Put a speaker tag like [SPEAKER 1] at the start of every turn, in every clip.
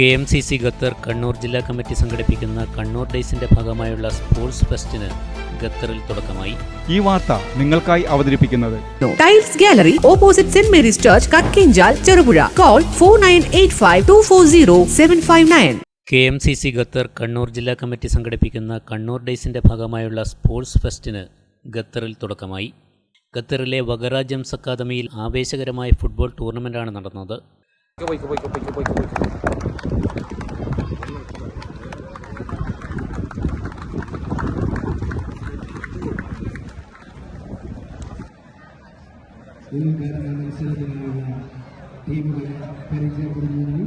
[SPEAKER 1] K M C C Qatar Kannur ജില്ലാ committee സംഘടിപ്പിക്കുന്ന കണ്ണൂർ ഡേയ്സിന്റെ ഭാഗമായുള്ള സ്പോർട്സ് ഫെസ്റ്റിന് ഖത്തറിൽ തുടക്കമായി.
[SPEAKER 2] ഈ വാർത്ത നിങ്ങൾക്കായി അവതരിപ്പിക്കുന്നത്
[SPEAKER 3] tiles gallery opposite Saint Mary's church Kakkinchal Cherupuzha. Call four nine eight five two four zero seven five nine.
[SPEAKER 1] K M C C Qatar Kannur ജില്ലാ കമ്മിറ്റി സംഘടിപ്പിക്കുന്ന കണ്ണൂർ ഡേയ്സിന്റെ ഭാഗമായുള്ള സ്പോർട്സ് ഫെസ്റ്റിന് ഖത്തറിൽ തുടക്കമായി. ഖത്തറിലെ വഗറ ജംസ് അക്കാദമിയിൽ ആവേശകരമായ ഫുട്ബോൾ ടൂർണമെന്റാണ് നടന്നത്.
[SPEAKER 4] 이거 봐 이거
[SPEAKER 1] 봐 이거 봐 이거 봐 이거 봐 Ini
[SPEAKER 4] karena manusia dengan tim yang berizin bermulu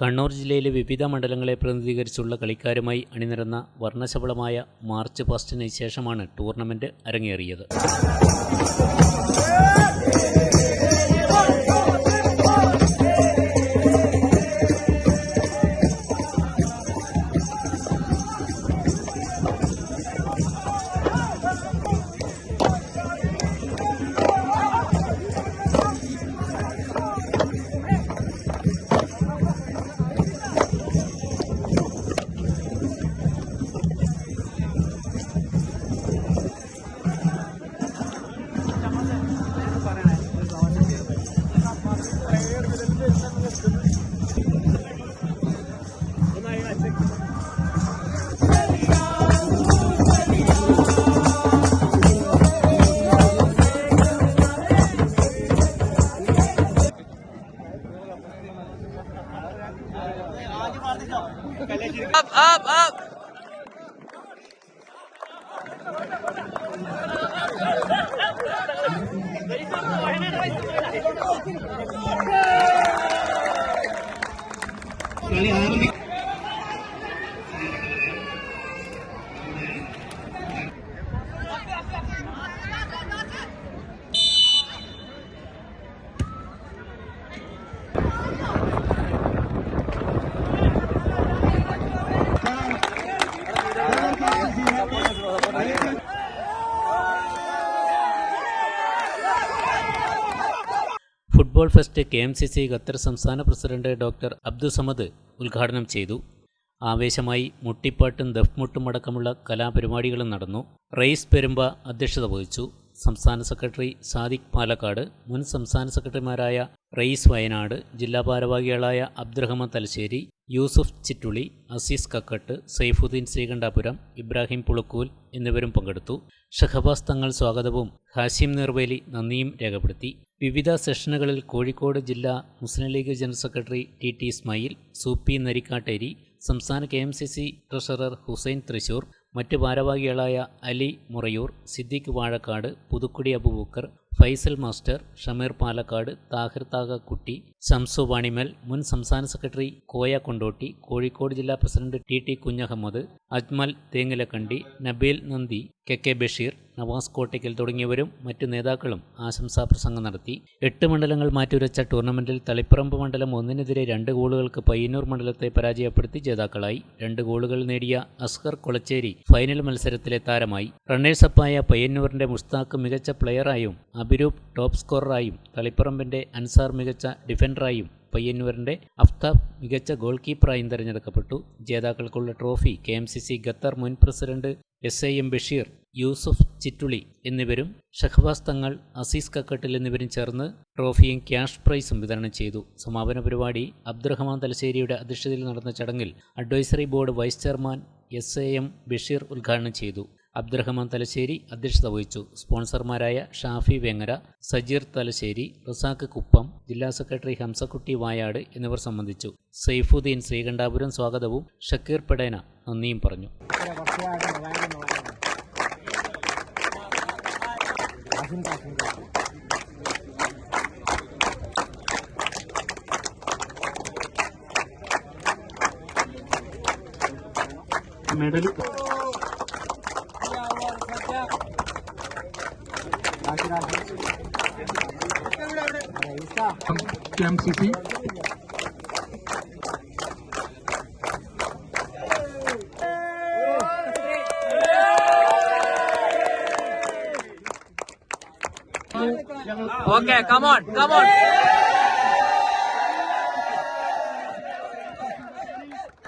[SPEAKER 1] Kannur ജില്ലയിലെ വിവിധ മണ്ഡലങ്ങളെ പ്രതിനിധീകരിച്ചുള്ള കളിക്കാരുമായി അണിനിരന്ന വർണശബളമായ മാർച്ച് പാസ്റ്റിന് ശേഷമാണ് ടൂർണമെന്റ് അരങ്ങേറിയത്. up, up, up. Thank you. Football fest K M C C Qatar സംസ്ഥാന പ്രസിഡന്റ് ഡോക്ടർ അബ്ദുസമദ് ഉദ്ഘാടനം ചെയ്തു. ആവേശമായി മുട്ടിപ്പാട്ടും ദഫ്മുട്ടും അടക്കമുള്ള കലാപരിപാടികളും നടന്നു. റെയ്സ് പെരുമ്പ അധ്യക്ഷത വഹിച്ചു. സംസ്ഥാന സെക്രട്ടറി സാദിഖ് പാലക്കാട് മുൻ സംസ്ഥാന സെക്രട്ടറിമാരായ റെയ്സ് വയനാട് ജില്ലാ ഭാരവാഹികളായ അബ്ദുറഹ്മാൻ തലശ്ശേരി യൂസുഫ് ചിറ്റുളി അസീസ് കക്കട്ട് സൈഫുദ്ദീൻ ശ്രീകണ്ഠാപുരം ഇബ്രാഹിം പുളുക്കൂൽ എന്നിവരും പങ്കെടുത്തു. ഷഹബാസ് തങ്ങൾ സ്വാഗതവും ഹാസിം നിർവേലി നന്ദിയും രേഖപ്പെടുത്തി. വിവിധ സെഷനുകളിൽ കോഴിക്കോട് ജില്ലാ Muslim League general secretary T T Ismail Soopy Narikkatteri സംസ്ഥാന K M C C treasurer Hussain Thrissur മറ്റ് ഭാരവാഹികളായ അലി മുറയൂർ സിദ്ദിഖ് വാഴക്കാട് പുതുക്കുടി അബുബൂക്കർ ഫൈസൽ മാസ്റ്റർ ഷമീർ പാലക്കാട് താഹിർ താകക്കുട്ടി ശംസു വാണിമൽ മുൻ സംസ്ഥാന സെക്രട്ടറി കോയ കൊണ്ടോട്ടി കോഴിക്കോട് ജില്ലാ president T T Kunhahammed Ajmal Thengilakkandy Nabeel നന്ദി കെ കെ ബഷീർ നവാസ് കോട്ടയ്ക്കൽ തുടങ്ങിയവരും മറ്റു നേതാക്കളും ആശംസാ പ്രസംഗം നടത്തി. എട്ട് മണ്ഡലങ്ങൾ മാറ്റിവരച്ച ടൂർണമെന്റിൽ തളിപ്പറമ്പ് മണ്ഡലം ഒന്നിനെതിരെ രണ്ട് ഗോളുകൾക്ക് പയ്യന്നൂർ മണ്ഡലത്തെ പരാജയപ്പെടുത്തി ജേതാക്കളായി. രണ്ട് ഗോളുകൾ നേടിയ അസ്ഹർ കൊളച്ചേരി ഫൈനൽ മത്സരത്തിലെ താരമായി. റണ്ണേഴ്സപ്പായ പയ്യന്നൂരിന്റെ മുസ്താഖ് മികച്ച പ്ലെയറായും അഭിരൂപ് ടോപ്പ് സ്കോററായും തളിപ്പറമ്പിന്റെ അൻസാർ മികച്ച ഡിഫൻഡറായും പയ്യന്നൂരിന്റെ അഫ്താബ് മികച്ച ഗോൾ കീപ്പറായും തെരഞ്ഞെടുക്കപ്പെട്ടു. ജേതാക്കൾക്കുള്ള trophy K M C C Qatar മുൻ president S A M Basheer Yousuf Chittuli എന്നിവരും ഷഹബാസ് തങ്ങൾ അസീസ് കക്കട്ടിൽ എന്നിവരും ചേർന്ന് ട്രോഫിയും ക്യാഷ് പ്രൈസും വിതരണം ചെയ്തു. സമാപന പരിപാടി അബ്ദുറഹ്മാൻ തലശ്ശേരിയുടെ അധ്യക്ഷതയിൽ നടന്ന ചടങ്ങിൽ advisory board vice chairman S A M Basheer ഉദ്ഘാടനം ചെയ്തു. അബ്ദുറഹ്മാൻ തലശ്ശേരി അധ്യക്ഷത വഹിച്ചു. സ്പോൺസർമാരായ ഷാഫി വേങ്ങര സജീർ തലശ്ശേരി റസാഖ് കുപ്പം ജില്ലാ സെക്രട്ടറി ഹംസക്കുട്ടി വായാട് എന്നിവർ സംബന്ധിച്ചു. സൈഫുദ്ദീൻ ശ്രീകണ്ഠാപുരം സ്വാഗതവും ഷക്കീർ പെടേന നന്ദിയും പറഞ്ഞു. Medal
[SPEAKER 5] K M C C
[SPEAKER 6] Okay, come on, come on.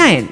[SPEAKER 3] nine